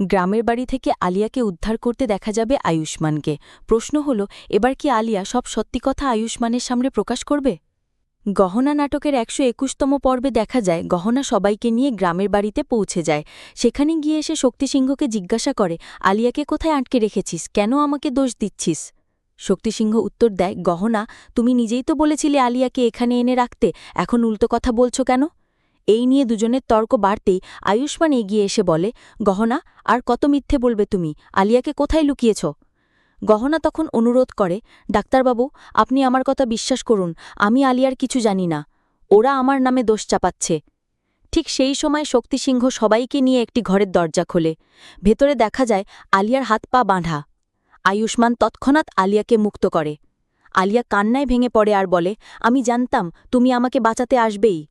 গ্রামের বাড়ি থেকে আলিয়াকে উদ্ধার করতে দেখা যাবে আয়ুষ্মানকে। প্রশ্ন হল, এবার কি আলিয়া সব সত্যি কথা আয়ুষ্মানের সামনে প্রকাশ করবে? গহনা নাটকের একশো একুশতম পর্বে দেখা যায়, গহনা সবাইকে নিয়ে গ্রামের বাড়িতে পৌঁছে যায়। সেখানে গিয়ে এসে শক্তিসিংহকে জিজ্ঞাসা করে, আলিয়াকে কোথায় আটকে রেখেছিস? কেন আমাকে দোষ দিচ্ছিস? শক্তিসিংহ উত্তর দেয়, গহনা, তুমি নিজেই তো বলেছিলে আলিয়াকে এখানে এনে রাখতে, এখন উল্টো কথা বলছো কেন? এই নিয়ে দুজনের তর্ক বাড়তেই আয়ুষ্মান এগিয়ে এসে বলে, গহনা, আর কত মিথ্যে বলবে তুমি? আলিয়াকে কোথায় লুকিয়েছ? গহনা তখন অনুরোধ করে, ডাক্তারবাবু, আপনি আমার কথা বিশ্বাস করুন, আমি আলিয়ার কিছু জানি না। ওরা আমার নামে দোষ চাপাচ্ছে। ঠিক সেই সময় শক্তিসিংহ সবাইকে নিয়ে একটি ঘরের দরজা খোলে। ভেতরে দেখা যায় আলিয়ার হাত পা বাঁধা। আয়ুষ্মান তৎক্ষণাৎ আলিয়াকে মুক্ত করে। আলিয়া কান্নায় ভেঙে পড়ে আর বলে, আমি জানতাম তুমি আমাকে বাঁচাতে আসবেই।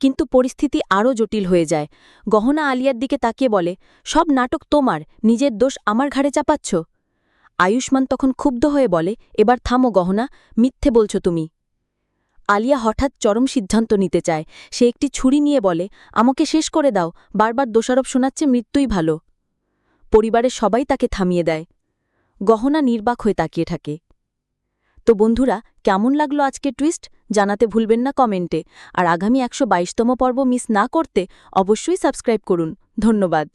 কিন্তু পরিস্থিতি আরও জটিল হয়ে যায়। গহনা আলিয়ার দিকে তাকিয়ে বলে, সব নাটক তোমার, নিজের দোষ আমার ঘাড়ে চাপাচ্ছ? আয়ুষ্মান তখন ক্ষুব্ধ হয়ে বলে, এবার থামো গহনা, মিথ্যে বলছ তুমি। আলিয়া হঠাৎ চরম সিদ্ধান্ত নিতে চায়। সে একটি ছুরি নিয়ে বলে, আমাকে শেষ করে দাও, বারবার দোষারোপ শোনাচ্ছে মৃত্যুই ভালো। পরিবারের সবাই তাকে থামিয়ে দেয়। গহনা নির্বাক হয়ে তাকিয়ে থাকে। তো বন্ধুরা, কেমন লাগল আজকে টুইস্ট জানাতে ভুলবেন না কমেন্টে আর আগামী একশো বাইশ তম পর্ব মিস না করতে অবশ্যই সাবস্ক্রাইব করুন। ধন্যবাদ।